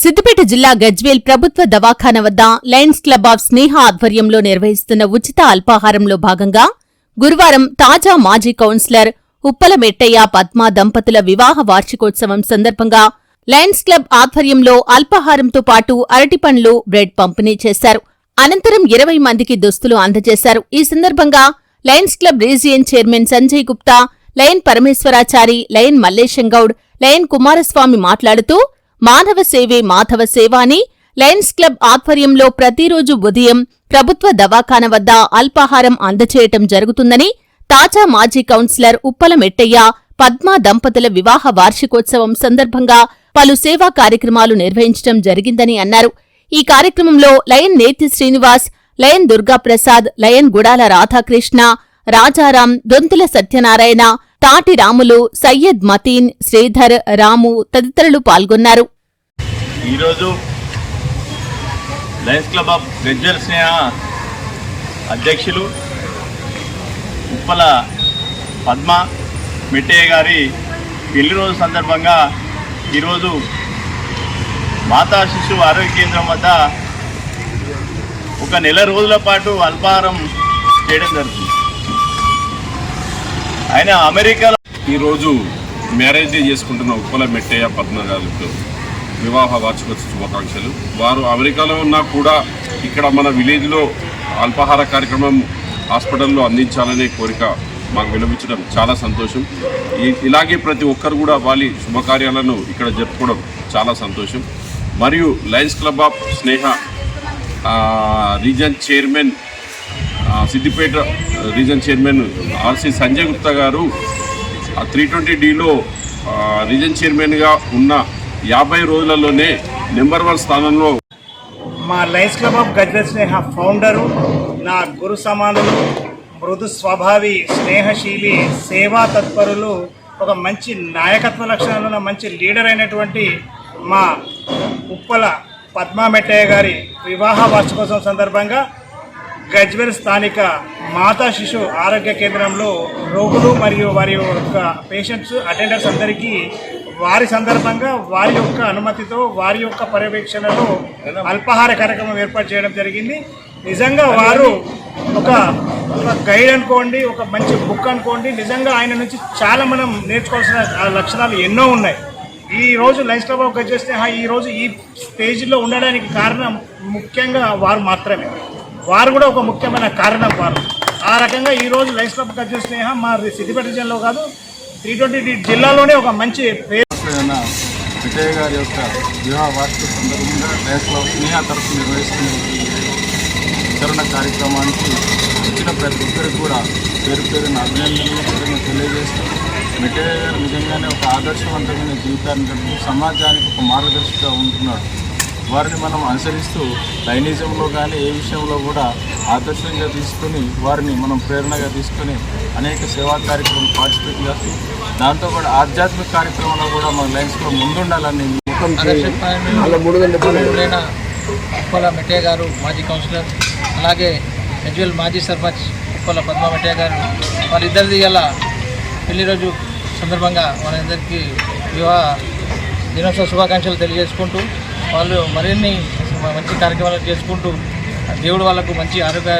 సిద్దిపేట జిల్లా గజ్వేల్ ప్రభుత్వ దవాఖాన వద్ద లయన్స్ క్లబ్ ఆఫ్ స్నేహ ఆధ్వర్యంలో నిర్వహిస్తున్న ఉచిత అల్పాహారంలో భాగంగా గురువారం తాజా మాజీ కౌన్సిలర్ ఉప్పల మెట్టయ్య పద్మ దంపతుల వివాహ వార్షికోత్సవం సందర్భంగా లయన్స్ క్లబ్ ఆధ్వర్యంలో అల్పాహారంతో పాటు అరటిపండ్లు బ్రెడ్ పంపిణీ చేశారు. అనంతరం ఇరవై మందికి దుస్తులు అందజేశారు. ఈ సందర్భంగా lions club region chairman Sanjay Gupta lion Parameshwarachari lion Mallesham Goud lion Kumaraswamy మాట్లాడుతూ మానవ సేవే మాధవ సేవ అని లయన్స్ క్లబ్ ఆధ్వర్యంలో ప్రతిరోజు ఉదయం ప్రభుత్వ దవాఖాన వద్ద అల్పాహారం అందచేయటం జరుగుతుందని తాజా మాజీ కౌన్సిలర్ ఉప్పల మెట్టయ్య పద్మా దంపతుల వివాహ వార్షికోత్సవం సందర్భంగా పలు సేవా కార్యక్రమాలు నిర్వహించడం జరిగిందని అన్నారు. ఈ కార్యక్రమంలో lion Neti Srinivas lion Durgaprasad lion Gudala Radhakrishna Rajaram Donthula Satyanarayana Thati Ramulu Syed Mateen Sridhar Ramu తదితరులు పాల్గొన్నారు. ఈరోజు lions club of Gajwel Sneha అధ్యక్షులు ఉప్పల పద్మ మిట్టయ్య గారి పెళ్ళి రోజు సందర్భంగా ఈరోజు మాతా శిశు ఆరోగ్య కేంద్రం వద్ద ఒక నెల రోజుల పాటు అల్పాహారం చేయడం జరుగుతుంది. ఆయన అమెరికాలో ఈరోజు మ్యారేజ్ డే చేసుకుంటున్న ఉప్పల మెట్టయ్య పద్మ వివాహ వార్షికోత్సవ శుభాకాంక్షలు. వారు అమెరికాలో ఉన్నా కూడా ఇక్కడ మన విలేజ్లో అల్పాహార కార్యక్రమం హాస్పిటల్లో అందించాలనే కోరిక మాకు విలపించడం చాలా సంతోషం. ఇలాగే ప్రతి ఒక్కరు కూడా వాళ్ళ శుభకార్యాలను ఇక్కడ జరుపుకోవడం చాలా సంతోషం. మరియు lions club of Sneha region chairman Siddipet region chairman RC Sanjay Gupta garu three twenty డీలో రీజన్ చైర్మన్గా ఉన్న యాభై రోజులలోనే నెంబర్ వన్ స్థానంలో మా lions club of Gajwel Sneha founder నా గురు సమానులు మృదు స్వభావి స్నేహశీలి సేవా తత్పరులు ఒక మంచి నాయకత్వ లక్షణాలు ఉన్న మంచి లీడర్ అయినటువంటి మా ఉప్పల పద్మా మెట్టయ్య గారి వివాహ వార్షికోత్సవం సందర్భంగా గజ్వెల్ స్థానిక మాతా శిశు ఆరోగ్య కేంద్రంలో రోగులు మరియు వారి యొక్క పేషెంట్స్ అటెండర్స్ అందరికీ వారి సందర్భంగా వారి యొక్క అనుమతితో వారి యొక్క పర్యవేక్షణలో అల్పాహార కార్యక్రమం ఏర్పాటు చేయడం జరిగింది. నిజంగా వారు ఒక ఒక గైడ్ అనుకోండి ఒక మంచి బుక్ అనుకోండి నిజంగా ఆయన నుంచి చాలా మనం నేర్చుకోవాల్సిన లక్షణాలు ఎన్నో ఉన్నాయి. ఈ రోజు లైఫ్ స్టైల్ ఆఫ్ చేస్తే ఈ రోజు ఈ స్టేజ్లో ఉండడానికి కారణం ముఖ్యంగా వారు మాత్రమే. వారు కూడా ఒక ముఖ్యమైన కారణం వారు. ఆ రకంగా ఈరోజు లైఫ్ క్లబ్ ఆఫ్ స్నేహ మా సిద్దిపేట జిల్లాలో కాదు త్రీ ట్వంటీ జిల్లాలోనే ఒక మంచి పేరు. అయిన విజయ్ గారి యొక్క వివాహ వార్షిక సందర్భంగా క్లబ్ స్నేహ తరఫు నిర్వహిస్తున్న వితరణ కార్యక్రమానికి వచ్చిన ప్రతి ఒక్కరికి కూడా పేరు పేరున అభినందనలు పేరును తెలియజేస్తూ మిఠాయి గారు నిజంగానే ఒక ఆదర్శవంతమైన జీవితాన్ని సమాజానికి ఒక మార్గదర్శిగా ఉంటున్నాడు. వారిని మనం అనుసరిస్తూ లైనిజంలో కానీ ఏ విషయంలో కూడా ఆదర్శంగా తీసుకొని వారిని మనం ప్రేరణగా తీసుకొని అనేక సేవా కార్యక్రమాలు పార్టిసిపేట్ చేస్తూ దాంతోపాటు ఆధ్యాత్మిక కార్యక్రమంలో కూడా మన లైన్స్లో ముందుండాలని ఉప్పల మెట్టయ్య గారు మాజీ కౌన్సిలర్ అలాగే ఎజ్వల్ మాజీ సర్పంచ్ ఉప్పల పద్మ మెట్టయ్య గారు వాళ్ళిద్దరిది ఇలా పెళ్ళి రోజు సందర్భంగా వాళ్ళందరికీ వివాహ దినోత్సవ శుభాకాంక్షలు తెలియజేసుకుంటూ వాళ్ళు మరిన్ని మంచి కార్యక్రమాలు చేసుకుంటూ దేవుడు వాళ్ళకు మంచి ఆరోగ్య